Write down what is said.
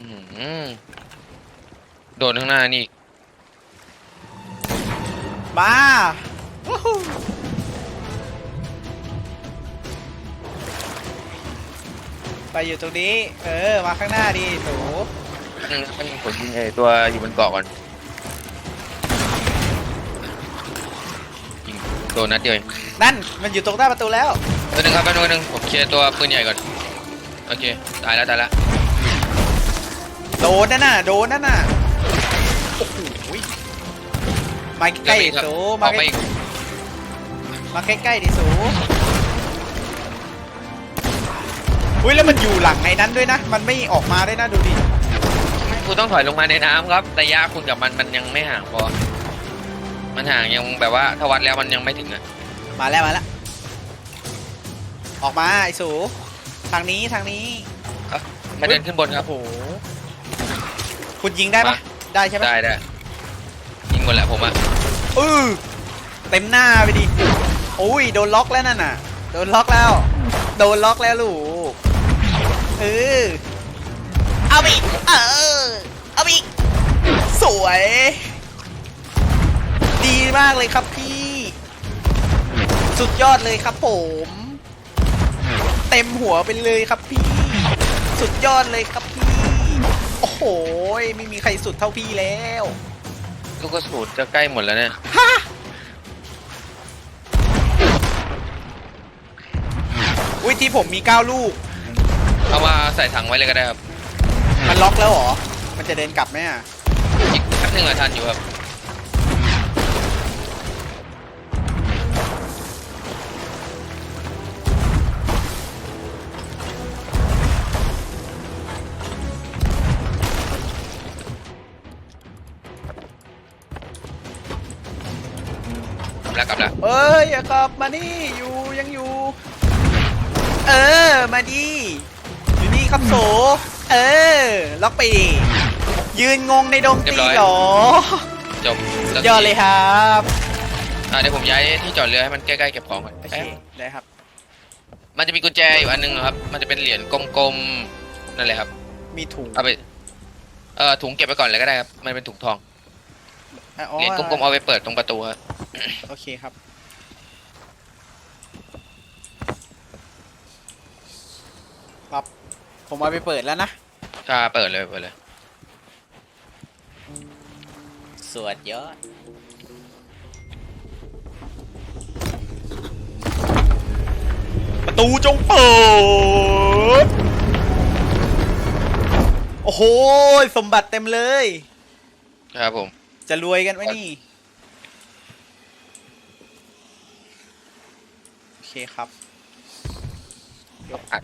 อื้อหือโดนข้างหน้านี่อีกมาวู้ฮู้ไปอยู่ตรงนี้ เออ มาข้างหน้าดิหนูอืมมันผมยิงไอ้ตัวอยู่บนเกาะก่อนยิงโดนนัดเดียวเองนั่น มันอยู่ตรงหน้าประตูแล้ว ตัวหนึ่งครับตัวหนึ่งผมเคลียร์ตัวปืนใหญ่ก่อน โอเค ตายแล้วตายแล้ว โดนนั่นน่ะ โดนนั่นน่ะ โอ้โหมาใกล้เหลืออีๆสูอมาอกใกไปล้อีกมาใกล้ๆดิสูอุ้ยแล้วมันอยู่หลังในนั้นด้วยนะ มันไม่ออกมาด้วยนะดูดิ คุณต้องถอยลงมาในน้ำครับระยะคุณกับมันมันยังไม่ห่างพอ มันห่างยังแบบว่าถ้าวัดแล้วมันยังไม่ถึงอะมาแล้วมาแล้ว ออกมาไอ้สู ทางนี้ทางนี้ มาเดินขึ้นบนครับ โอ้โห คุณยิงได้ปะมา ได้ใช่ปะได้ได้ยิงหมดแหละผมอะอือเต็มหน้าไปดิโอ้ยโดนล็อกแล้วนั่นน่ะ โดนล็อกแล้ว โดนล็อกแล้วลูกเออเอาไปอีกเออเอาไปอีกสวย ดีมากเลยครับพี่ สุดยอดเลยครับผม เต็มหัวไปเลยครับพี่ สุดยอดเลยครับพี่ โอ้โหไม่มีใครสุดเท่าพี่แล้วลูกกระสุนจะใกล้หมดแล้วเนี่ยฮะอุ้ยที่ผมมี 9 ลูก เอามาใส่ถังไว้เลยก็ได้ครับ มันล็อกแล้วเหรอ มันจะเดินกลับไหมอะอีกแป๊บหนึงอะทันอยู่ครับ แล้วกลับแล้วเอ้ยอย่ากลับมานี่อยู่ยังอยู่ เออมาดิอยู่นี่ครับโส เออล็อกไปดิยืนงงในดงตีเหรอจบแล้วยอดเลยครับอะเดี๋ยวผมย้ายที่จอดเรือให้มันใกล้ๆเก็บของก่อนโอเคแป๊บได้ครับมันจะมีกุญแจอยู่อันนึงครับ มันจะเป็นเหรียญกลมๆนั่นแหละครับ มีถุงเอาไปเอ่อถุงเก็บไปก่อนเลยก็ได้ครับ มันเป็นถุงทองอ๋อเหรียญกลมๆเอาไปเปิดตรงประตูครับ โอเคครับ ครับ ผมเอาไปเปิดแล้วนะถ้าเปิดเลยเปิดเลย สวดยอดประตูจงเปิด โอ้โห สมบัติเต็มเลย ครับผม จะรวยกันไหมนี่ โอ เคครับ อัด